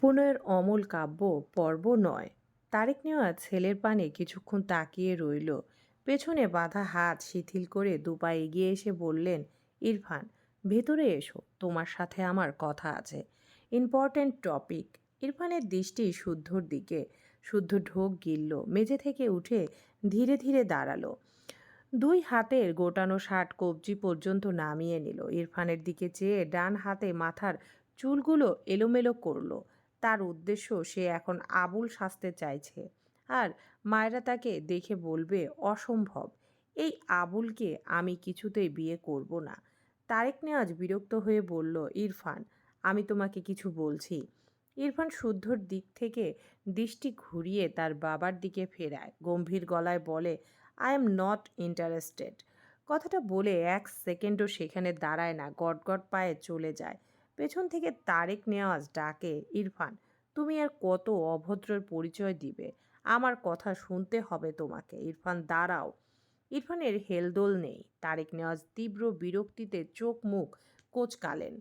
পুনয়ের অমল কাব্য পর্ব নয়। তারেক নেওয়া ছেলের পানে কিছুক্ষণ তাকিয়ে রইল। পেছনে বাঁধা হাত শিথিল করে দুপা এগিয়ে এসে বললেন, ইরফান, ভেতরে এসো, তোমার সাথে আমার কথা আছে। Important topic. ইরফানের দৃষ্টি শুদ্ধর দিকে, শুদ্ধ ঢোক গিলল, মেঝে থেকে উঠে ধীরে ধীরে দাঁড়াল। দুই হাতের গোটানো ষাট কবজি পর্যন্ত নামিয়ে নিল। ইরফানের দিকে চেয়ে ডান হাতে মাথার চুলগুলো এলোমেলো করল। তার উদ্দেশ্য সে এখন আবুল সাজতে চাইছে। আর মায়েরা তাকে দেখে বলবে, অসম্ভব, এই আবুলকে আমি কিছুতেই বিয়ে করব না। তারেক নেওয়াজ বিরক্ত হয়ে বলল, ইরফান, আমি তোমাকে কিছু বলছি। ইরফান শুদ্ধর দিক থেকে দৃষ্টি ঘুরিয়ে তার বাবার দিকে ফেরায়। গম্ভীর গলায় বলে আই এম নট ইন্টারেস্টেড কথাটা বলে এক সেকেন্ডও সেখানে দাঁড়ায় না, গটগট পায়ে চলে যায়। পেছন থেকে তারেক নেওয়াজ ডাকে, ইরফান, তুমি আর কত অভদ্রের পরিচয় দিবে? আমার কথা শুনতে হবে তোমাকে। ইরফান, দাঁড়াও। ইরফানের হেলদোল নেই। তারেক নেওয়াজ তীব্র বিরক্তিতে চোখ মুখ কোচকালেন।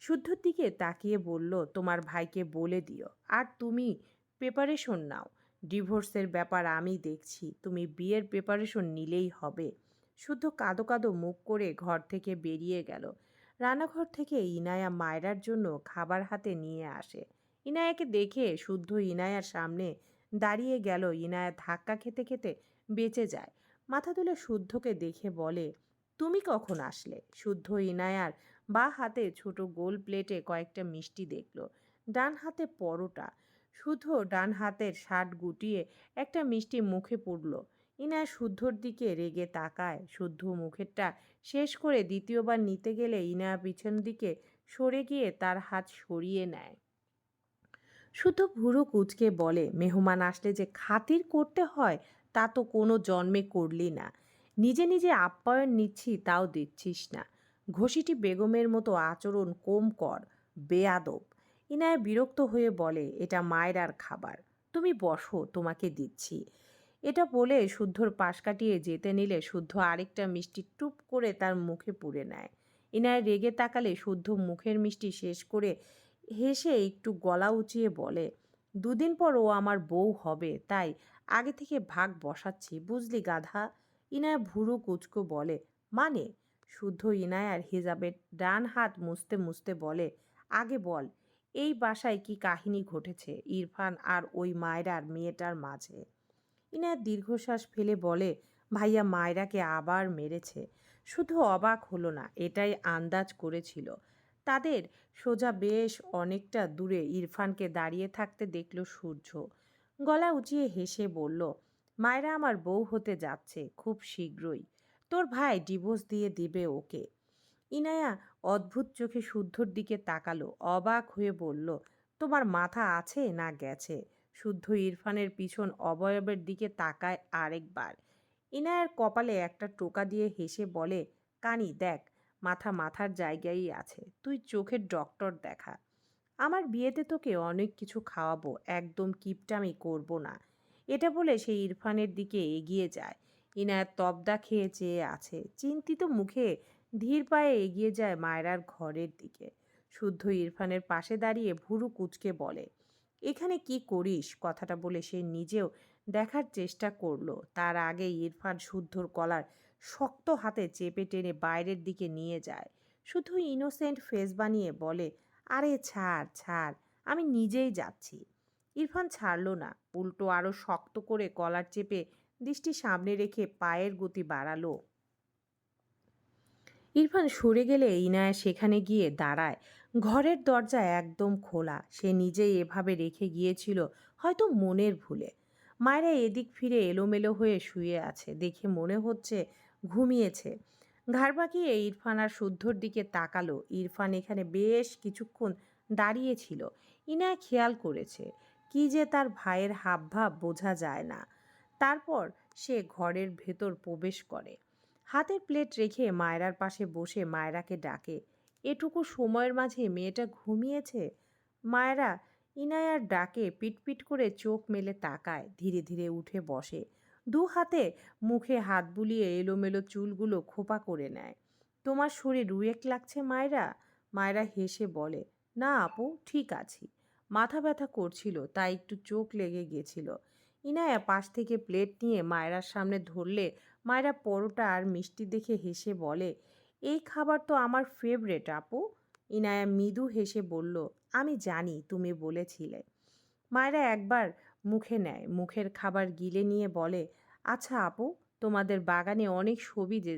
শুদ্ধর দিকে তাকিয়ে বলল, তোমার ভাইকে বলে দিও। আর তুমি প্রিপারেশন নাও। ডিভোর্সের ব্যাপার আমি দেখছি। তুমি বিয়ের প্রিপারেশন নিলেই হবে। শুদ্ধ কাদো কাদো মুখ করে ঘর থেকে বেরিয়ে গেল। রান্নাঘর থেকে ইনায়া মায়রার জন্য খাবার হাতে নিয়ে আসে। ইনায়াকে দেখে শুদ্ধ ইনায়ার সামনে দাঁড়িয়ে গেল। ইনায়া ধাক্কা খেতে খেতে বেঁচে যায়। মাথা তুলে শুদ্ধকে দেখে বলে, তুমি কখন আসলে? শুদ্ধ ইনায়ার বা হাতে ছোট গোল প্লেটে কয়েকটা মিষ্টি দেখল। ডান হাতে পরোটা। শুদ্ধ ডান হাতের শার্ট গুটিয়ে একটা মিষ্টি মুখে পড়ল। ইনায়া শুদ্ধর দিকে রেগে তাকায়। শুদ্ধ মুখেরটা শেষ করে দ্বিতীয়বার নিতে গেলে ইনায়া পিছন দিকে সরে গিয়ে তার হাত সরিয়ে নেয়। শুদ্ধ ভুরু কুচকে বলে, মেহমান আসলে যে খাতির করতে হয়, তা তো কোনো জন্মে করলি না। নিজে নিজে আপ্যায়ন নিচ্ছি, তাও দিচ্ছিস না। ঘষিটি বেগমের মতো আচরণ কম কর, বেয়াদব। ইনায় বিরক্ত হয়ে বলে, এটা মায়েরার খাবার। তুমি বসো, তোমাকে দিচ্ছি। এটা বলে শুদ্ধর পাশ কাটিয়ে যেতে নিলে শুদ্ধ আরেকটা মিষ্টি টুপ করে তার মুখে পুড়ে নেয়। ইনায় রেগে তাকালে শুদ্ধ মুখের মিষ্টি শেষ করে হেসে একটু গলা উঁচিয়ে বলে, দুদিন পর ও আমার বউ হবে, তাই আগে থেকে ভাগ বসাচ্ছি, বুঝলি গাধা? ইনায় ভুরু কুচকো বলে মানে? শুদ্ধ ইনায়ার হিজাবের ডান হাত মুছতে মুছতে বলে, আগে বল, এই বাসায় কি কাহিনী ঘটেছে, ইরফান আর ওই মায়েরার মেয়েটার মাঝে? ইনায়া দীর্ঘশ্বাস ফেলে বলে, ভাইয়া মায়রাকে আবার মেরেছে। শুধু অবাক হলো না, এটাই আন্দাজ করেছিল। তাদের সোজা বেশ অনেকটা দূরে ইরফানকে দাঁড়িয়ে থাকতে দেখল সূর্য। গলা উঁচিয়ে হেসে বলল, মায়েরা আমার বউ হতে যাচ্ছে, খুব শীঘ্রই। তোর ভাই ডিভোর্স দিয়ে দিবে ওকে। ইনায়া অদ্ভুত চোখে শুদ্ধর দিকে তাকালো, অবাক হয়ে বলল, তোমার মাথা আছে না গেছে? শুদ্ধ ইরফানের পিছন অবয়বের দিকে তাকায় আরেকবার। ইনায়ার কপালে একটা টোকা দিয়ে হেসে বলে, কানি, দেখ, মাথা মাথার জায়গায়ই আছে, তুই চোখের ডক্টর দেখা। আমার বিয়েতে তোকে অনেক কিছু খাওয়াবো, একদম কিপটামি করব না। এটা বলে সে ইরফানের দিকে এগিয়ে যায়। ইনায়াত তবদা খেয়ে চেয়ে আছে, চিন্তিত মুখে ধীর পায়ে এগিয়ে যায় মায়রার ঘরের দিকে। শুদ্ধ ইরফানের পাশে দাঁড়িয়ে ভুরু কুচকে বলে এখানে কি করিস? কথাটা বলে সে নিজেও দেখার চেষ্টা করল। তার আগে ইরফান শুদ্ধর কলার শক্ত হাতে চেপে টেনে বাইরের দিকে নিয়ে যায়। শুধু ইনোসেন্ট ফেস বানিয়ে বলে, আরে ছাড় ছাড়, আমি নিজেই যাচ্ছি। ইরফান ছাড়ল না। উল্টো আরও শক্ত করে কলার চেপে দৃষ্টি সামনে রেখে পায়ের গতি বাড়ালো। ইরফান সরে গেলে ইনায়া সেখানে গিয়ে দাঁড়ায়। ঘরের দরজা একদম খোলা। সে নিজেই এভাবে রেখে গিয়েছিল হয়তো মনের ভুলে। মায়েরা এদিক ফিরে এলোমেলো হয়ে শুয়ে আছে। দেখে মনে হচ্ছে ঘুমিয়েছে। ঘাড় বাঁকিয়ে ইরফান আর শুদ্ধর দিকে তাকালো। ইরফান এখানে বেশ কিছুক্ষণ দাঁড়িয়েছিল ইনায় খেয়াল করেছে। কি যে তার ভাইয়ের হাবভাব বোঝা যায় না। তারপর সে ঘরের ভেতর প্রবেশ করে। হাতের প্লেট রেখে মায়রার পাশে বসে মায়রাকে ডাকে, এটুকু সময়ের মাঝে মেয়েটা ঘুমিয়েছে? মায়েরা ইনায়ার ডাকে পিটপিট করে চোখ মেলে তাকায়, ধীরে ধীরে উঠে বসে। দু হাতে মুখে হাত বুলিয়ে এলোমেলো চুলগুলো খোপা করে নেয়। তোমার শরীর রুয়েক লাগছে মায়রা? মায়রা হেসে বলে, না আপু, ঠিক আছি। মাথা ব্যথা করছিল, তাই একটু চোখ লেগে গেছিল। ইনায়া পাশ থেকে প্লেট নিয়ে মায়রার সামনে ধরলে মায়রা পরোটা আর মিষ্টি দেখে হেসে বলে এই খাবার তো আমার ফেভারেট আপু। ইনায়া মৃদু হেসে বলল, আমি জানি তুমি বলেছিলে। মায়েরা একবার মুখে নেয়, মুখের খাবার গিলে নিয়ে বলে আচ্ছা আপু, তোমাদের বাগানে অনেক সবজি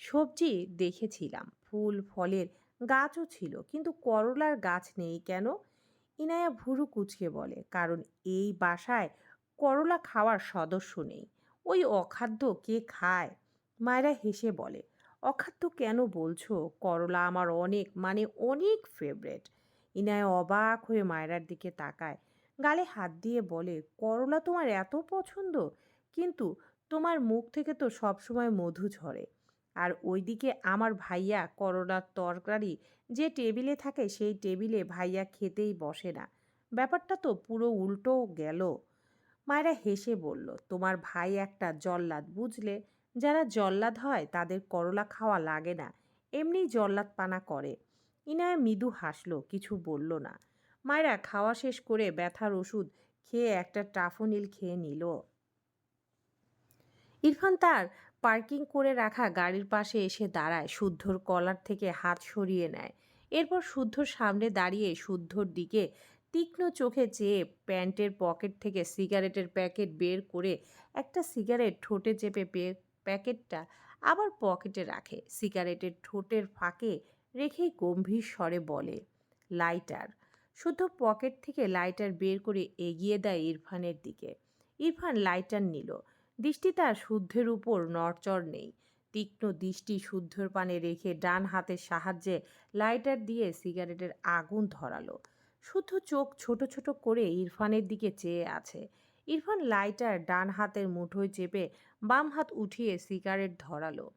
সবজি দেখেছিলাম। ফুল, ফলের গাছও ছিল, কিন্তু করলার গাছ নেই কেন? ইনায়া ভুরু কুচকে বলে, কারণ এই বাসায় করলা খাওয়ার সদস্য নেই। ওই অখাদ্য কে খায়? মায়েরা হেসে বলে, অখাদ্য কেন বলছো? করলা আমার অনেক মানে অনেক ফেভারেট ইনায় অবাক হয়ে মায়েরার দিকে তাকায়। গালে হাত দিয়ে বলে, করলা তোমার এত পছন্দ, কিন্তু তোমার মুখ থেকে তো সবসময় মধু ঝরে। আর ওইদিকে আমার ভাইয়া করলার তরকারি যে টেবিলে থাকে, সেই টেবিলে ভাইয়া খেতেই বসে না। ব্যাপারটা তো পুরো উল্টো গেল। মায়েরা হেসে বলল, তোমার ভাই একটা জল্লাদ, বুঝলে? যারা জল্লাদ হয়, তাদের করলা খাওয়া লাগে না। এমনি জল্লাদ পানা করে। ইনায়া মৃদু হাসলো, কিছু বলল না। মায়েরা খাওয়া শেষ করে ব্যথার ওষুধ খেয়ে একটা টাফোনিল খেয়ে নিল। ইরফান তার পার্কিং করে রাখা গাড়ির পাশে এসে দাঁড়ায়, শুদ্ধর কলার থেকে হাত সরিয়ে নেয়। এরপর শুদ্ধর সামনে দাঁড়িয়ে শুদ্ধর দিকে তীক্ষ্ণ চোখে চেয়ে প্যান্টের পকেট থেকে সিগারেটের প্যাকেট বের করে একটা সিগারেট ঠোঁটে চেপে প্যাকেটটা আবার পকেটে রাখে। সিগারেটের ঠোঁটের ফাঁকে রেখেই গম্ভীর স্বরে বলে, লাইটার। শুদ্ধ পকেট থেকে লাইটার বের করে এগিয়ে দেয় ইরফানের দিকে। ইরফান লাইটার নিল। দৃষ্টি তার শুদ্ধের উপর নড়চড় নেই। তীক্ষ্ণ দৃষ্টি শুদ্ধর পানে রেখে ডান হাতের সাহায্যে লাইটার দিয়ে সিগারেটের আগুন ধরালো। শুদ্ধ চোখ ছোট ছোট করে ইরফানের দিকে চেয়ে আছে। ইরফান লাইটার ডান হাতের মুঠোয় চেপে বাম হাত উঠিয়ে সিগারেট ধরালো।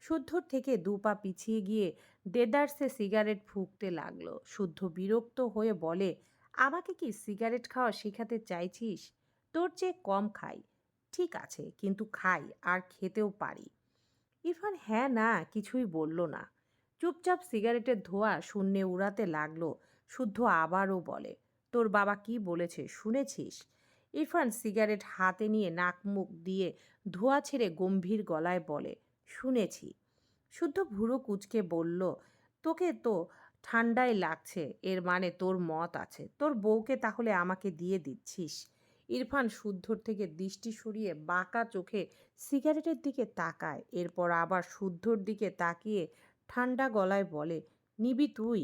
শুদ্ধর থেকে দু পা পিছিয়ে গিয়ে দেদারসে সিগারেট ফুঁকতে লাগল। শুদ্ধ বিরক্ত হয়ে বলে, আমাকে কি সিগারেট খাওয়া শেখাতে চাইছিস? তোর চেয়ে কম খাই। ঠিক আছে, কিন্তু খাই, আর খেতেও পারি। ইরফান হ্যাঁ না, কিছুই বলল না। চুপচাপ সিগারেটের ধোঁয়া শূন্যে উড়াতে লাগল। শুদ্ধ আবারও বলে, তোর বাবা কি বলেছে শুনেছিস? ইরফান সিগারেট হাতে নিয়ে নাক মুখ দিয়ে ধোঁয়া ছেড়ে গম্ভীর গলায় বলে, শুনেছি। শুদ্ধ ভুরো কুচকে বলল, তোকে তো ঠান্ডায় লাগছে, এর মানে তোর মত আছে। তোর বউকে তাহলে আমাকে দিয়ে দিচ্ছিস? ইরফান শুদ্ধর থেকে দৃষ্টি সরিয়ে বাঁকা চোখে সিগারেটের দিকে তাকায়, এরপর আবার শুদ্ধর দিকে তাকিয়ে ঠান্ডা গলায় বলে, নিবি তুই?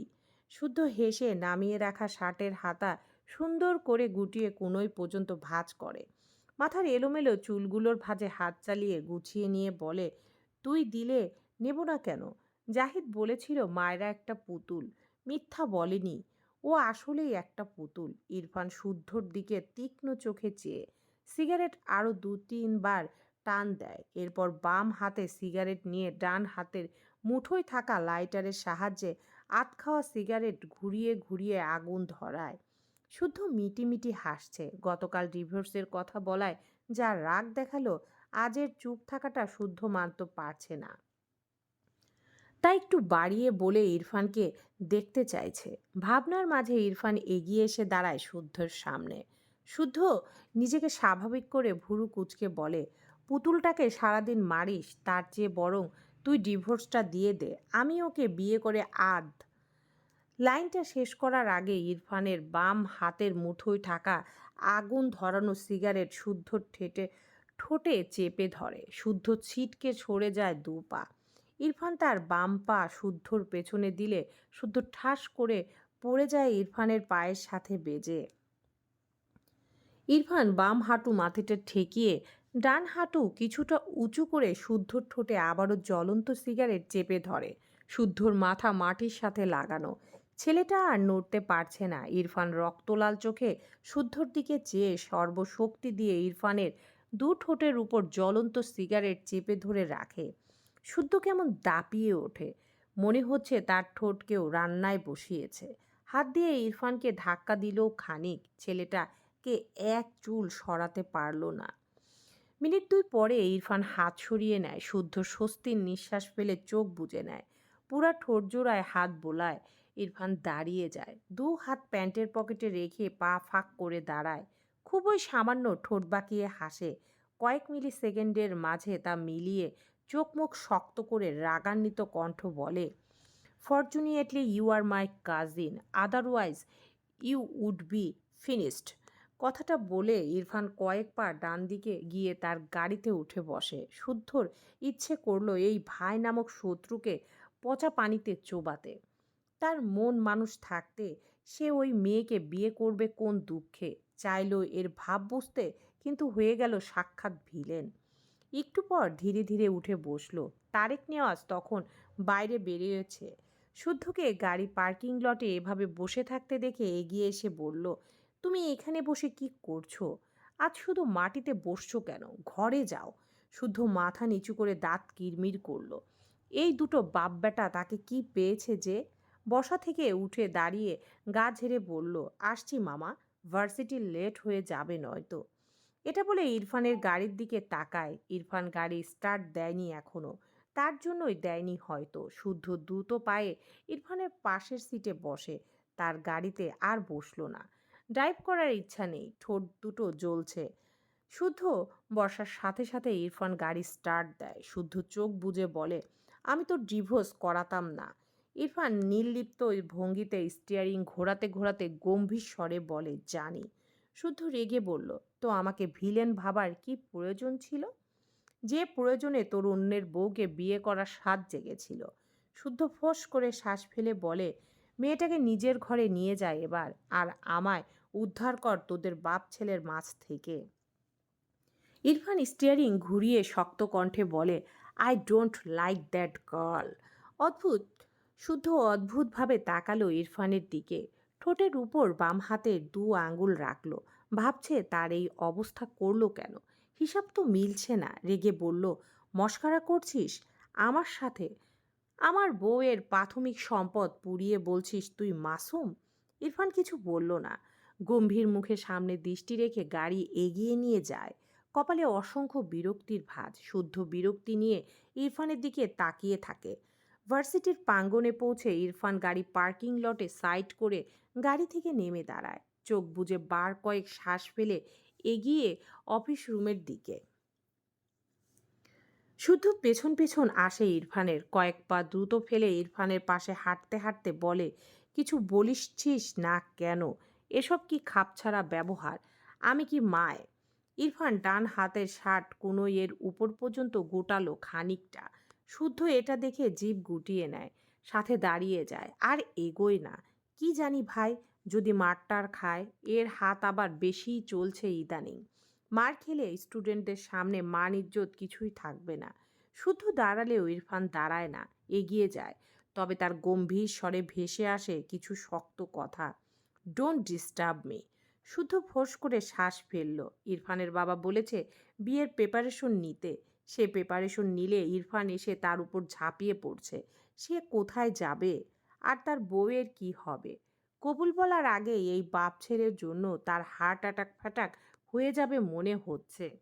শুদ্ধ হেসে নামিয়ে রাখা শার্টের হাতা সুন্দর করে গুটিয়ে কোনোই পর্যন্ত ভাঁজ করে। মাথার এলোমেলো চুলগুলোর ভাঁজে হাত চালিয়ে গুছিয়ে নিয়ে বলে, তুই দিলে নেব না কেন? জাহিদ বলেছিল মায়েরা একটা পুতুল। মিথ্যা বলেনি। ও আসলেই একটা পুতুল। ইরফান শুদ্ধর দিকে তীক্ষ্ণ চোখে চেয়ে সিগারেট আরও দু তিনবার টান দেয়। এরপর বাম হাতে সিগারেট নিয়ে ডান হাতের মুঠোয় থাকা লাইটারের সাহায্যে আত খাওয়া সিগারেট ঘুরিয়ে ঘুরিয়ে আগুন ধরায়। শুদ্ধ মিটিমিটি হাসছে। গতকাল ডিভোর্সের কথা বলায় যা রাগ দেখাল, আজের চুপ থাকাটা শুদ্ধ মানতে পারছে না। তাই একটু বাড়িয়ে বলে ইরফানকে দেখতে চাইছে। ভাবনার মাঝে ইরফান এগিয়ে এসে দাঁড়ায় শুদ্ধর সামনে। শুদ্ধ নিজেকে স্বাভাবিক করে ভুরু কুচকে বলে, পুতুলটাকে সারাদিন মারিস, তার চেয়ে বরং তুই ডিভোর্সটা দিয়ে দে। আমি ওকে বিয়ে করে আধ লাইনটা শেষ করার আগে ইরফানের বাম হাতের মুঠোয় থাকা আগুন ধরানো সিগারেট শুদ্ধ ঠেটে, ঠোঁটে চেপে ধরে, শুদ্ধ ছিটকে ছড়ে যায় দু পা। ইরফান তার বাম পা শুদ্ধর পেছনে দিলে, শুদ্ধ ঠাস করে পড়ে যায় ইরফানের পায়ের সাথে বেজে। ইরফান বাম হাঁটু মাটিতে ঠেকিয়ে ডান হাঁটু কিছুটা উঁচু করে শুদ্ধর ঠোঁটে আবারও জ্বলন্ত সিগারেট চেপে ধরে, শুদ্ধর মাথা মাটির সাথে লাগানো। ছেলেটা আর নড়তে পারছে না। ইরফান রক্তলাল চোখে শুদ্ধর দিকে চেয়ে সর্বশক্তি দিয়ে ইরফানের দু ঠোঁটের উপর জ্বলন্ত সিগারেট চেপে ধরে রাখে। শুদ্ধ কেমন দাপিয়ে ওঠে। মনে হচ্ছে তার ঠোঁট কেউ রান্নায় বসিয়েছে। হাত দিয়ে ইরফানকে ধাক্কা দিলেও খানিক ছেলেটাকে এক চুল সরাতে পারল না। মিনিট দুই পরে ইরফান হাত সরিয়ে নেয়। শুদ্ধ স্বস্তির নিঃশ্বাস ফেলে চোখ বুজে নেয়। পুরা ঠোঁট জোড়ায় হাত বোলায়। ইরফান দাঁড়িয়ে যায়। দু হাত প্যান্টের পকেটে রেখে পা ফাঁক করে দাঁড়ায়। খুবই সামান্য ঠোঁট বাঁকিয়ে হাসে। কয়েক মিলি সেকেন্ডের মাঝে তা মিলিয়ে চোখ মুখ শক্ত করে রাগান্বিত কণ্ঠ বলে fortunately you are my cousin, otherwise you would be finished. কথাটা বলে ইরফান কয়েক পা ডান দিকে গিয়ে তার গাড়িতে উঠে বসে। শুদ্ধর ইচ্ছে করল এই ভাই নামক শত্রুকে পচা পানিতে চোবাতে। তার মন মানুষ থাকতে সে ওই মেয়েকে বিয়ে করবে কোন দুঃখে? চাইলো এর ভাব বুঝতে কিন্তু হয়ে গেল সাক্ষাৎ ভিলেন। একটু পর ধীরে ধীরে উঠে বসল। তারেক নেওয়াজ তখন বাইরে বেরিয়েছে। শুদ্ধকে গাড়ি পার্কিং লটে এভাবে বসে থাকতে দেখে এগিয়ে এসে বলল, তুমি এখানে বসে কি করছ? আজ শুধু মাটিতে বসছো কেন? ঘরে যাও। শুদ্ধ মাথা নিচু করে দাঁত কিরমির করল। এই দুটো বাপ বেটা তাকে কি পেয়েছে যে বসা থেকে উঠে দাঁড়িয়ে গা ঝেড়ে বলল, আসছি মামা, ভার্সিটি লেট হয়ে যাবে নয়তো। এটা বলে ইরফানের গাড়ির দিকে তাকায়। ইরফান গাড়ি স্টার্ট দেয়নি এখনও তার জন্যই দেয়নি হয়তো। শুদ্ধ দ্রুত পায়ে ইরফানের পাশের সিটে বসে। তার গাড়িতে আর বসল না। ড্রাইভ করার ইচ্ছা নেই। ঠোঁট দুটো জ্বলছে। শুদ্ধ বর্ষার সাথে সাথে ইরফান গাড়ি স্টার্ট দেয়। শুদ্ধ চোখ বুজে বলে, আমি তো ডিভোর্স করাতাম না। ইরফান নির্লিপ্ত ভঙ্গিতে স্টিয়ারিং ঘোরাতে ঘোরাতে গম্ভীর স্বরে বলে, জানি। শুদ্ধ রেগে বলল, তো আমাকে ভিলেন ভাবার কি প্রয়োজন ছিল? যে প্রয়োজনে তোর অন্যের বউকে বিয়ে করার স্বাদ জেগেছিল। শুদ্ধ ফোঁস করে শ্বাস ফেলে বলে, মেয়েটাকে নিজের ঘরে নিয়ে যায় এবার, আর আমায় উদ্ধার কর তোদের বাপ ছেলের মাছ থেকে। ইরফান স্টিয়ারিং ঘুরিয়ে শক্ত কণ্ঠে বলে I don't like that girl অদ্ভুত শুদ্ধ অদ্ভুতভাবে তাকালো ইরফানের দিকে। ঠোঁটের উপর বাম হাতের দু আঙ্গুল রাখল। ভাবছে তার এই অবস্থা করল কেন? হিসাব তো মিলছে না। রেগে বলল, মস্কারা করছিস? আমার সাথে? আমার বউয়ের প্রাথমিক সম্পদ পুড়িয়ে বলছিস তুই মাসুম? ইরফান কিছু বলল না। গম্ভীর মুখে সামনে দৃষ্টি রেখে গাড়ি এগিয়ে নিয়ে যায়। কপালে অসংখ্য বিরক্তির ভাঁজ। শুদ্ধ বিরক্তি নিয়ে ইরফানের দিকে তাকিয়ে থাকে। ভার্সিটির প্রাঙ্গণে পৌঁছে ইরফান গাড়ি পার্কিং লটে সাইড করে গাড়ি থেকে নেমে দাঁড়ায়। চোখ বুজে বার কয়েক শ্বাস ফেলে এগিয়ে অফিস রুমের দিকে। শুধু পেছন পেছন আসে ইরফানের। কয়েক পা দ্রুত ফেলে ইরফানের পাশে হাঁটতে হাঁটতে বলে, কিছু বলিসছিস না কেন? এসব কি খাপছাড়া ব্যবহার? আমি কি মায়? ইরফান ডান হাতের শার্ট এর উপর পর্যন্ত গোটালো খানিকটা। শুদ্ধ এটা দেখে জিভ গুটিয়ে নেয়, সাথে দাঁড়িয়ে যায়। আর এগোয় না। কি জানি ভাই, যদি মারটার খায়, এর হাত আবার বেশিই চলছে ইদানিং। মার খেলে স্টুডেন্টদের সামনে মান ইজ্জত কিছুই থাকবে না। শুধু দাঁড়ালেও ইরফান দাঁড়ায় না, এগিয়ে যায়। তবে তার গম্ভীর স্বরে ভেসে আসে কিছু শক্ত কথা। ডোন্ট ডিস্টার্ব মি শুধু ফোঁস করে শ্বাস ফেলল। ইরফানের বাবা বলেছে, বিয়ের প্রিপারেশন নিতে। সে প্রিপারেশন নিলে ইরফান এসে তার উপর ঝাঁপিয়ে পড়ছে। সে কোথায় যাবে? আর তার বউয়ের কি হবে? কবুল বলার আগে এই বাপ ছেলের জন্য তার হার্ট অ্যাটাক ফ্যাটাক হয়ে যাবে মনে হচ্ছে।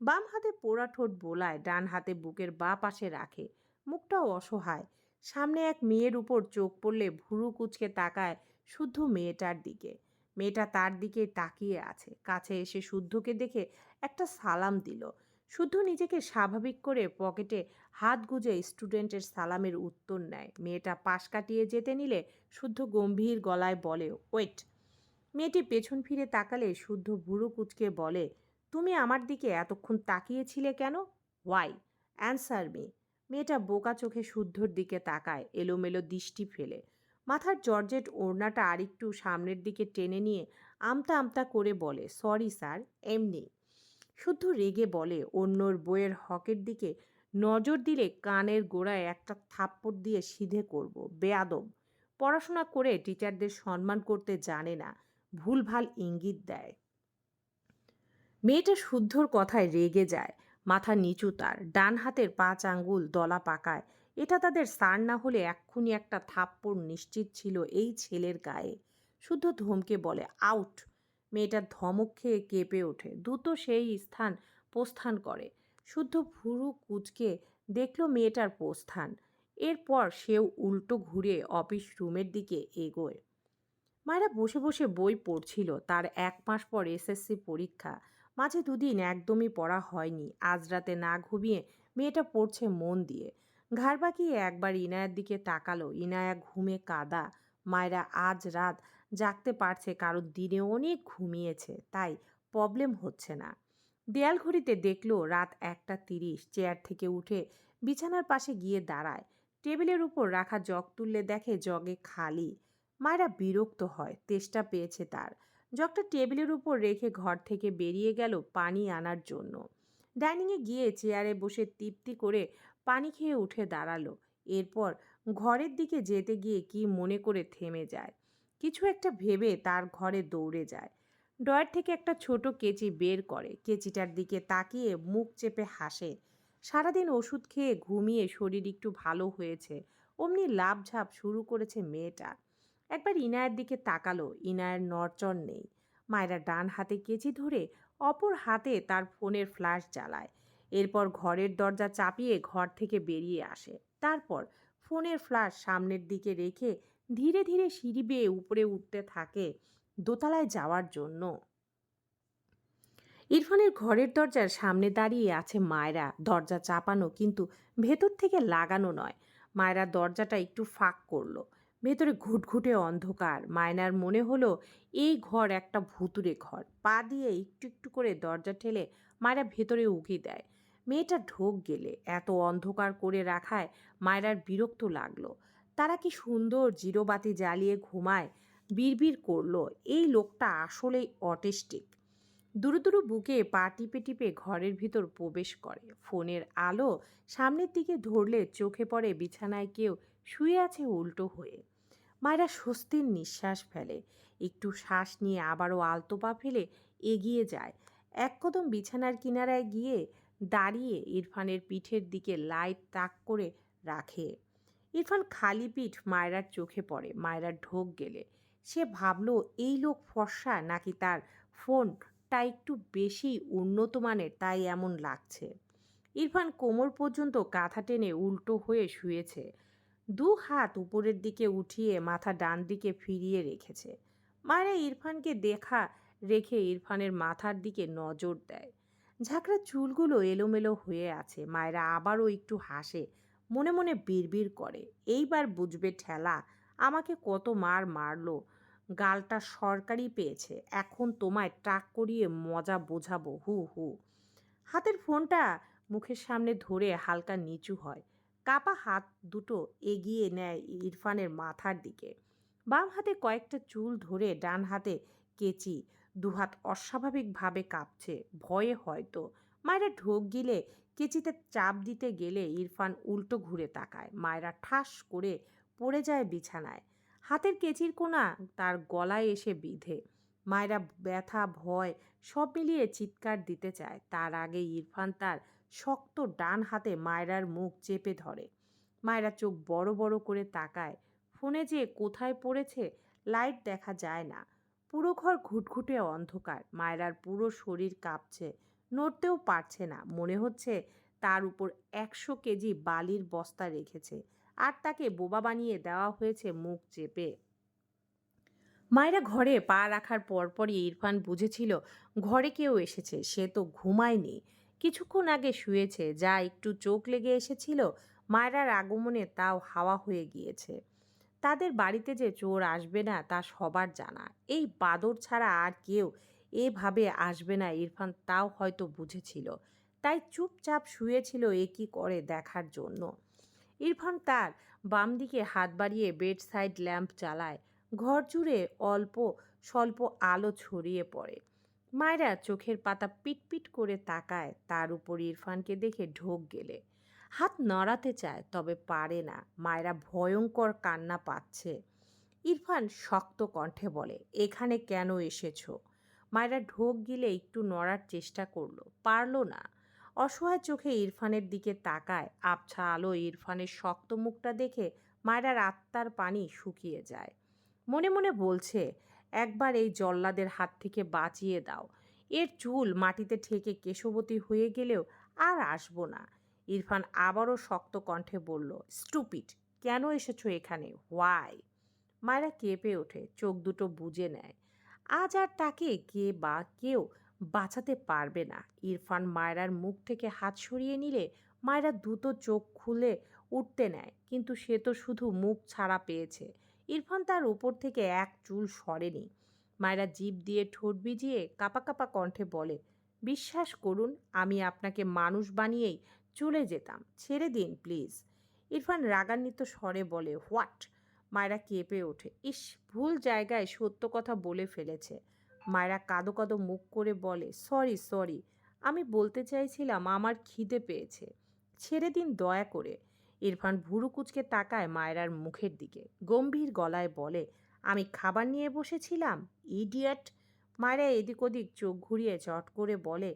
বাম হাতে পোড়া ঠোঁট বোলায়, ডান হাতে বুকের বা পাশে রাখে। মুখটাও অসহায়। সামনে এক মেয়ের উপর চোখ পড়লে ভুরু কুচকে তাকায় শুদ্ধ মেয়েটার দিকে। মেয়েটা তার দিকে তাকিয়ে আছে। কাছে এসে শুদ্ধকে দেখে একটা সালাম দিল। শুদ্ধ নিজেকে স্বাভাবিক করে পকেটে হাত গুজে স্টুডেন্টের সালামের উত্তর নেয়। মেয়েটা পাশ কাটিয়ে যেতে নিলে শুদ্ধ গম্ভীর গলায় বলে, ওয়েট। মেয়েটি পেছন ফিরে তাকালে শুদ্ধ ভুরু কুচকে বলে, তুমি আমার দিকে এতক্ষণ তাকিয়েছিলে কেন? ওয়াই অ্যান্সার মি মেয়েটা বোকা চোখে শুদ্ধর দিকে তাকায়, এলোমেলো দৃষ্টি ফেলে। মাথার জর্জেট ওড়নাটা আরেকটু সামনের দিকে টেনে নিয়ে আমতা আমতা করে বলে সরি স্যার এমনি। শুদ্ধ রেগে বলে, অন্যর বইয়ের হকের দিকে নজর দিলে কানের গোড়ায় একটা থাপ্পড় দিয়ে সিধে করব। বেয়াদব। পড়াশোনা করে টিচারদের সম্মান করতে জানে না, ভুলভাল ইঙ্গিত দেয়। মেয়েটা শুদ্ধর কথায় রেগে যায়, মাথা নিচু তার, ডান হাতের পাঁচ আঙ্গুল দলা পাকায়। এটা তাদের সার না হলে এক্ষুনি একটা থাপ্পড় নিশ্চিত ছিল এই ছেলের গায়ে। শুদ্ধ ধমকে বলে, আউট! মেয়েটার ধমক খেয়ে কেঁপে ওঠে। দ্রুত সেই স্থান প্রস্থান করে। শুদ্ধ ভুরু কুচকে দেখল মেয়েটার প্রস্থান। এরপর সেও উল্টো ঘুরে অফিস রুমের দিকে এগোয়। মায়েরা বসে বসে বই পড়ছিল। তার এক মাস পর এসএসসি পরীক্ষা। মাঝে দুদিন একদমই পড়া হয়নি। আজ রাতে না ঘুমিয়ে মেয়েটা পড়ছে মন দিয়ে। ঘাড় বাঁকিয়ে একবার ইনায়ার দিকে তাকালো। ইনায়া ঘুমে কাদা। মায়েরা আজ রাত জাগতে পারছে, কারণ দিনে অনেক ঘুমিয়েছে, তাই প্রবলেম হচ্ছে না। দেয়াল ঘড়িতে দেখল রাত একটা তিরিশ চেয়ার থেকে উঠে বিছানার পাশে গিয়ে দাঁড়ায়। টেবিলের উপর রাখা জগ তুললে দেখে জগে খালি। মায়েরা বিরক্ত হয়, তেষ্টা পেয়েছে তার। জগটা টেবিলের উপর রেখে ঘর থেকে বেরিয়ে গেল পানি আনার জন্য। ডাইনিংয়ে গিয়ে চেয়ারে বসে তৃপ্তি করে পানি খেয়ে উঠে দাঁড়াল। এরপর ঘরের দিকে যেতে গিয়ে কি মনে করে থেমে যায়। কিছু একটা ভেবে তার ঘরে দৌড়ে যায়। ডয়ের থেকে একটা ছোট কেচি বের করে। কেচিটার দিকে তাকিয়ে মুখ চেপে হাসে। সারাদিন ওষুধ খেয়ে ঘুমিয়ে শরীর একটু ভালো হয়েছে। অমনি লাভঝাপ শুরু করেছে মেয়েটা। একবার ইনায়ের দিকে তাকালো। ইনায়ের নড়চড় নেই। মায়েরা ডান হাতে কেচি ধরে অপর হাতে তার ফোনের ফ্ল্যাশ জ্বালায়। এরপর ঘরের দরজা চাপিয়ে ঘর থেকে বেরিয়ে আসে। তারপর ফোনের ফ্ল্যাশ সামনের দিকে রেখে ধীরে ধীরে সিঁড়ি বেয়ে উপরে উঠতে থাকে দোতলায় যাওয়ার জন্য। ইরফানের ঘরের দরজার সামনে দাঁড়িয়ে আছে মায়রা। দরজা চাপানো কিন্তু ভেতর থেকে লাগানো নয়। মায়রা দরজাটা একটু ফাঁক করল। ভেতরে ঘুটঘুটে অন্ধকার। মায়নার মনে হলো, এই ঘর একটা ভুতুরে ঘর। পা দিয়ে একটু একটু করে দরজা ঠেলে মায়েরা ভেতরে উকি দেয়। মেয়েটা ঢোক গেলে। এত অন্ধকার করে রাখায় মায়রার বিরক্ত লাগল। তারা কি সুন্দর জিরোবাতি জ্বালিয়ে ঘুমায়, বিড়বিড় করল, এই লোকটা আসলেই অটিস্টিক। দুরু দুরু বুকে পা টিপে টিপে ঘরের ভিতর প্রবেশ করে। ফোনের আলো সামনের দিকে ধরলে চোখে পড়ে বিছানায় কেউ শুয়ে আছে উল্টো হয়ে। মায়েরা স্বস্তির নিঃশ্বাস ফেলে। একটু শ্বাস নিয়ে আবারও আলতো পা ফেলে এগিয়ে যায়। এক কদম বিছানার কিনারায় গিয়ে দাঁড়িয়ে ইরফানের পিঠের দিকে লাইট তাক করে রাখে। ইরফান খালি পিঠ মায়রার চোখে পড়ে, মায়রার ঢোক গেলে। সে ভাবল, এই লোক ফর্সা নাকি তার ফোনটা একটু বেশি উন্নত মানের, তাই এমন লাগছে? ইরফান কোমর পর্যন্ত কাঁথা টেনে উল্টো হয়ে শুয়েছে। দু হাত উপরের দিকে উঠিয়ে মাথা ডান দিকে ফিরিয়ে রেখেছে। মায়েরা ইরফানকে দেখা রেখে ইরফানের মাথার দিকে নজর দেয়। ঝাঁকড়া চুলগুলো এলোমেলো হয়ে আছে। মায়েরা আবারও একটু হাসে। মনে মনে বিড়বিড় করে, এইবার বুঝবে ঠেলা, আমাকে কত মার মারলো, গালটা সরকারি পেয়েছে, এখন তোমায় ট্রাক করিয়ে মজা বোঝাবো, হু হু। হাতের ফোনটা মুখের সামনে ধরে হালকা নিচু হয়, কাপা হাত দুটো এগিয়ে নেয় ইরফানের মাথার দিকে। বাম হাতে কয়েকটা চুল ধরে ডান হাতে কেচি, দুহাত অস্বাভাবিকভাবে কাঁপছে, ভয়ে হয়তো, মায়েরা ঢোক গিলে কেচিতে চাপ দিতে গেলে ইরফান উল্টো ঘুরে তাকায়। মায়েরা ঠাস করে পড়ে যায় বিছানায়। হাতের কেচির কোনা তার গলায় এসে বিধে। মায়েরা ব্যথা, ভয় সব মিলিয়ে চিৎকার দিতে চায়। তার আগে ইরফান তার শক্ত ডান হাতে মায়রার মুখ চেপে ধরে। মায়রা চোখ বড় বড় করে তাকায়। ফোনে যে কোথায় পড়েছে, লাইট দেখা যায় না। পুরো ঘর ঘুটঘুটে অন্ধকার। মায়রার পুরো শরীর কাঁপছে। নড়তেও পারছে না। মনে হচ্ছে তার উপর একশো কেজি বালির বস্তা রেখেছে আর তাকে বোবা বানিয়ে দেওয়া হয়েছে মুখ চেপে। মায়েরা ঘরে পা রাখার পরপরই ইরফান বুঝেছিল ঘরে কেউ এসেছে, সে তো ঘুমায়নি। কিছুক্ষণ আগে শুয়েছে, যা একটু চোখ লেগে এসেছিল, মায়েরার আগমনে তাও হাওয়া হয়ে গিয়েছে। তাদের বাড়িতে যে চোর আসবে না তা সবার জানা। এই বাদর ছাড়া আর কেউ এভাবে আসবে না, ইরফান তাও হয়তো বুঝেছিল। তাই চুপচাপ শুয়েছিল এ কী করে দেখার জন্য। ইরফান তার বাম দিকে হাত বাড়িয়ে বেড সাইড ল্যাম্প চালায় ঘর জুড়ে অল্প স্বল্প আলো ছড়িয়ে পড়ে। মায়েরা চোখের পাতা পিটপিট করে তাকায়, তার উপর ইরফানকে দেখে ঢোক গেলে। হাত নড়াতে চায়, তবে পারে না। মায়েরা ভয়ঙ্কর কান্না পাচ্ছে। ইরফান শক্ত কণ্ঠে বলে, এখানে কেন এসেছ? মায়েরা ঢোক গিলে একটু নড়ার চেষ্টা করল। পারল না। অসহায় চোখে ইরফানের দিকে তাকায়। আবছা আলো ইরফানের শক্ত মুখটা দেখে মায়েরার আত্মার পানি শুকিয়ে যায়। মনে মনে বলছে, একবার এই জল্লাদের হাত থেকে বাঁচিয়ে দাও। এর চুল মাটিতে ঠেকে কেশবতী হয়ে গেলেও আর আসব না। ইরফান আবারও শক্ত কণ্ঠে বলল স্টুপিট কেন এসেছ এখানে? হোয়াই? মায়েরা কেঁপে ওঠে, চোখ দুটো বুজে নেয়। আজ আর তাকে কে বা কেউ বাঁচাতে পারবে না। ইরফান মায়রার মুখ থেকে হাত সরিয়ে নিলে মায়েরা দ্রুত চোখ খুলে উঠতে নেয়, কিন্তু সে তো শুধু মুখ ছাড়া পেয়েছে। ইরফান তার উপর থেকে এক চুল সরেনি। মায়েরা জিভ দিয়ে ঠোঁট ভিজিয়ে কাপা কাপা কণ্ঠে বলে, বিশ্বাস করুন, আমি আপনাকে মানুষ বানিয়েই চলে যেতাম। ছেড়ে দিন, প্লিজ। ইরফান রাগান্বিত স্বরে বলে, হোয়াট? মায়েরা কেঁপে ওঠে। ইস, ভুল জায়গায় সত্য কথা বলে ফেলেছে। মায়েরা কাদো কাদো মুখ করে বলে, সরি সরি, আমি বলতে চাইছিলাম আমার খিদে পেয়েছে। ছেড়ে দিন দয়া করে। ইরফান ভুরু কুচকে তাকায় মায়রার মুখের দিকে। গম্ভীর গলায় বলে, আমি খাবার নিয়ে বসেছিলাম, ইডিয়েট। মায়েরা এদিক ওদিক চোখ ঘুরিয়ে চট করে বলে,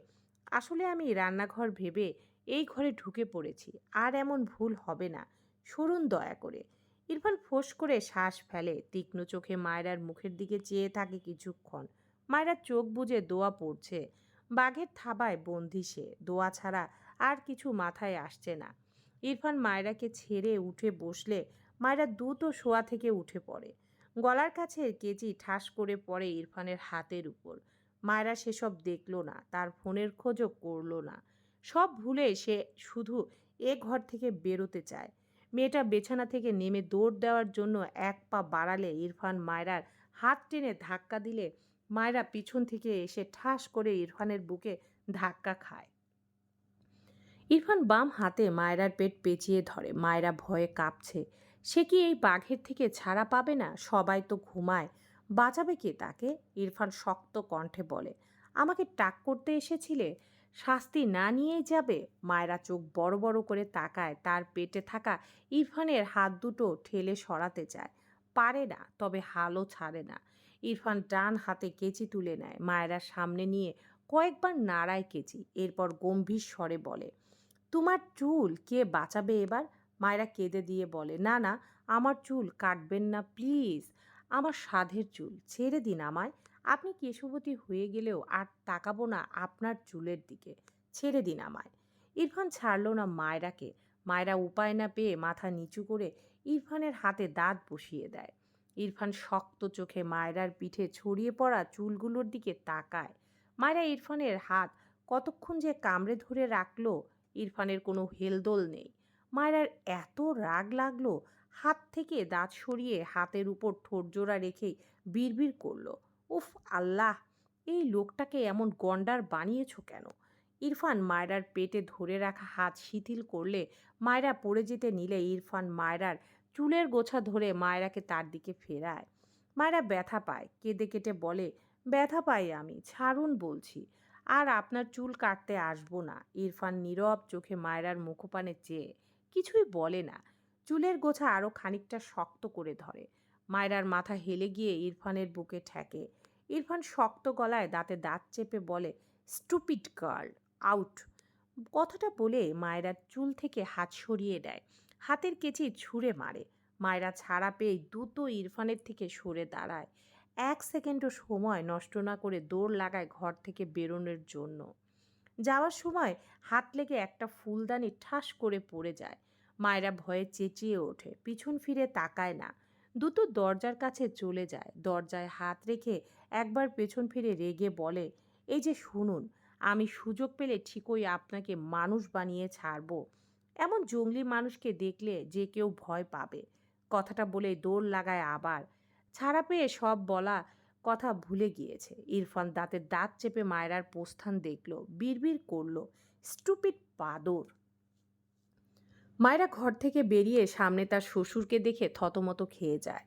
আসলে আমি রান্নাঘর ভেবে এই ঘরে ঢুকে পড়েছি, আর এমন ভুল হবে না। সরুন দয়া করে। ইরফান ফোঁস করে শ্বাস ফেলে। তীক্ষ্ণ চোখে মায়রার মুখের দিকে চেয়ে থাকে কিছুক্ষণ। মায়েরা চোখ বুজে দোয়া পড়ছে। বাঘের থাবায় বন্দি সে। দোয়া ছাড়া আর কিছু মাথায় আসছে না। ইরফান মায়রাকে ছেড়ে উঠে বসলে মায়েরা দ্রুত শোয়া থেকে উঠে পড়ে। গলার কাছে কেজি ঠাস করে পড়ে ইরফানের হাতের উপর। মায়েরা সেসব দেখল না, তার ফোনের খোঁজও করল না। সব ভুলে সে শুধু এ ঘর থেকে বেরোতে চায়। মেয়েটা বিছানা থেকে নেমে দৌড় দেওয়ার জন্য এক পা বাড়ালে ইরফান মায়রার হাত টেনে ধাক্কা দিলে মায়েরা পিছন থেকে এসে ঠাস করে ইরফানের বুকে ধাক্কা খায়। ইরফান বাম হাতে মায়রার পেট পেঁচিয়ে ধরে। মায়রা ভয়ে কাঁপছে। সে কি এই বাঘের থেকে ছাড়া পাবে না? সবাই তো ঘুমায়। বাঁচাবে কে তাকে? ইরফান শক্ত কণ্ঠে বলে, আমাকে টাক করতে এসেছিলে? শাস্তি না নিয়েই যাবে? মায়েরা চোখ বড় বড় করে তাকায়, তার পেটে থাকা ইরফানের হাত দুটো ঠেলে সরাতে চায়। পারে না, তবে হালও ছাড়ে না। ইরফান ডান হাতে কেচি তুলে নেয়। মায়েরা সামনে নিয়ে কয়েকবার নাড়ায় কেচি, এরপর গম্ভীর স্বরে বলে, তোমার চুল কে বাঁচাবে এবার? মায়েরা কেঁদে দিয়ে বলে, না না, আমার চুল কাটবেন না, প্লিজ। আমার সাধের চুল, ছেড়ে দিন আমায়। আপনি কেশবতী হয়ে গেলেও আর তাকাবো না আপনার চুলের দিকে। ছেড়ে দিন আমায়। ইরফান ছাড়ল না মায়রাকে। মায়রা উপায় না পেয়ে মাথা নিচু করে ইরফানের হাতে দাঁত বসিয়ে দেয়। ইরফান শক্ত চোখে মায়রার পিঠে ছড়িয়ে পড়া চুলগুলোর দিকে তাকায়। মায়রা ইরফানের হাত কতক্ষণ যে কামড়ে ধরে রাখল, ইরফানের কোনো হেলদোল নেই। মায়রার এত রাগ লাগল, হাত থেকে দাঁত সরিয়ে হাতের উপর ঠোঁটজোড়া রেখেই বিড়বিড় করল। উফ আল্লাহ, এই লোকটাকে এমন গন্ডার বানিয়েছ কেন? ইরফান মায়রার পেটে ধরে রাখা হাত শিথিল করলে মায়রা পড়ে যেতে নিলে ইরফান মায়রার চুলের গোছা ধরে মায়রাকে তার দিকে ফেরায়। মায়রা ব্যথা পায়, কেঁদে কেটে বলে, ব্যথা পাই আমি, ছাড়ুন বলছি, আর আপনার চুল কাটতে আসব না। ইরফান নীরব চোখে মায়রার মুখপানে চেয়ে, কিছুই বলে না। চুলের গোছা আরও খানিকটা শক্ত করে ধরে। মায়রার মাথা হেলে গিয়ে ইরফানের বুকে ঠেকে। ইরফান শক্ত গলায় দাঁতে দাঁত চেপে বলে স্টুপিড গার্ল আউট কথাটা বলে মায়রার চুল থেকে হাত সরিয়ে দেয়। হাতের কেচি ছুঁড়ে মারে। মায়রা ছাড়া পেয়ে দ্রুত ইরফানের থেকে সরে দাঁড়ায়। এক সেকেন্ডও সময় নষ্ট না করে দৌড় লাগায় ঘর থেকে বেরোনোর জন্য। যাওয়ার সময় হাত লেগে একটা ফুলদানি ঠাস করে পড়ে যায়। মায়েরা ভয়ে চেঁচিয়ে ওঠে, পিছন ফিরে তাকায় না। দ্রুত দরজার কাছে চলে যায়। দরজায় হাত রেখে একবার পেছন ফিরে রেগে বলে, এই যে শুনুন, আমি সুযোগ পেলে ঠিকই আপনাকে মানুষ বানিয়ে ছাড়ব। এমন জঙ্গলি মানুষকে দেখলে যে কেউ ভয় পাবে কথাটা বলে দৌড় লাগায় আবার। ছাড়া পেয়ে সব বলা কথা ভুলে গিয়েছে। ইরফান দাঁতের দাঁত চেপে মায়রার প্রস্থান দেখল, বিড়বিড় করল। স্টুপিড বাদর মায়েরা ঘর থেকে বেরিয়ে সামনে তার শ্বশুরকে দেখে থতমত খেয়ে যায়।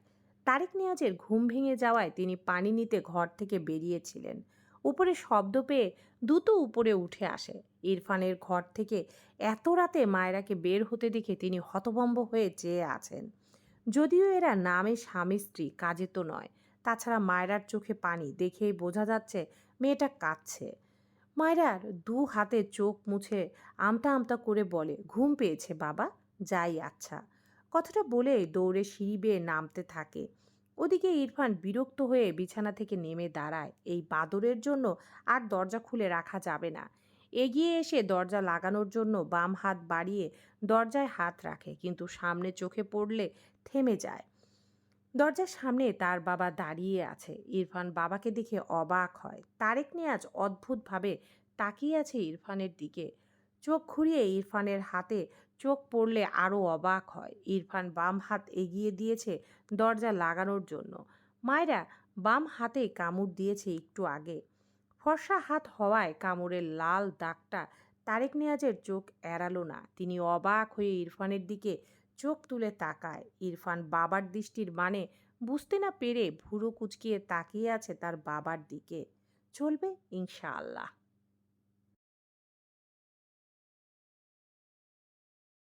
তারেক নিয়াজের ঘুম ভেঙে যাওয়ায় তিনি পানি নিতে ঘর থেকে বেরিয়েছিলেন। উপরে শব্দ পেয়ে দ্রুত উপরে উঠে আসে। ইরফানের ঘর থেকে এত রাতে মায়েরাকে বের হতে দেখে তিনি হতভম্ব হয়ে চেয়ে আছেন। যদিও এরা নামে স্বামী স্ত্রী, কাজে তো নয়। তাছাড়া মায়রার চোখে পানি দেখেই বোঝা যাচ্ছে মেয়েটা কাঁদছে। মায়রার দু হাতে চোখ মুছে আমতা আমতা করে বলে, ঘুম পেয়েছে বাবা, যাই আচ্ছা। কথাটা বলে দৌড়ে সিঁড়ি বেয়ে নামতে থাকে। ওদিকে ইরফান বিরক্ত হয়ে বিছানা থেকে নেমে দাঁড়ায়। এই বাদরের জন্য আর দরজা খুলে রাখা যাবে না। এগিয়ে এসে দরজা লাগানোর জন্য বাম হাত বাড়িয়ে দরজায় হাত রাখে, কিন্তু সামনে চোখে পড়লে থেমে যায়। দরজার সামনে তার বাবা দাঁড়িয়ে আছে। ইরফান বাবাকে দেখে অবাক হয়। তারেক নিয়াজ অদ্ভুতভাবে তাকিয়ে আছে ইরফানের দিকে। চোখ ঘুরিয়ে ইরফানের হাতে চোখ পড়লে আরও অবাক হয়। ইরফান বাম হাত এগিয়ে দিয়েছে দরজা লাগানোর জন্য। মায়েরা বাম হাতে কামড় দিয়েছে একটু আগে। ফর্সা হাত হওয়ায় কামড়ের লাল দাগটা তারেক নিয়াজের চোখ এড়ালো না। তিনি অবাক হয়ে ইরফানের দিকে চোখ তুলে তাকায়। ইরফান বাবার দৃষ্টির মানে বুঝতে না পেরে ভুরু কুচকিয়ে তাকিয়ে আছে তার বাবার দিকে। চলবে ইনশাআল্লাহ।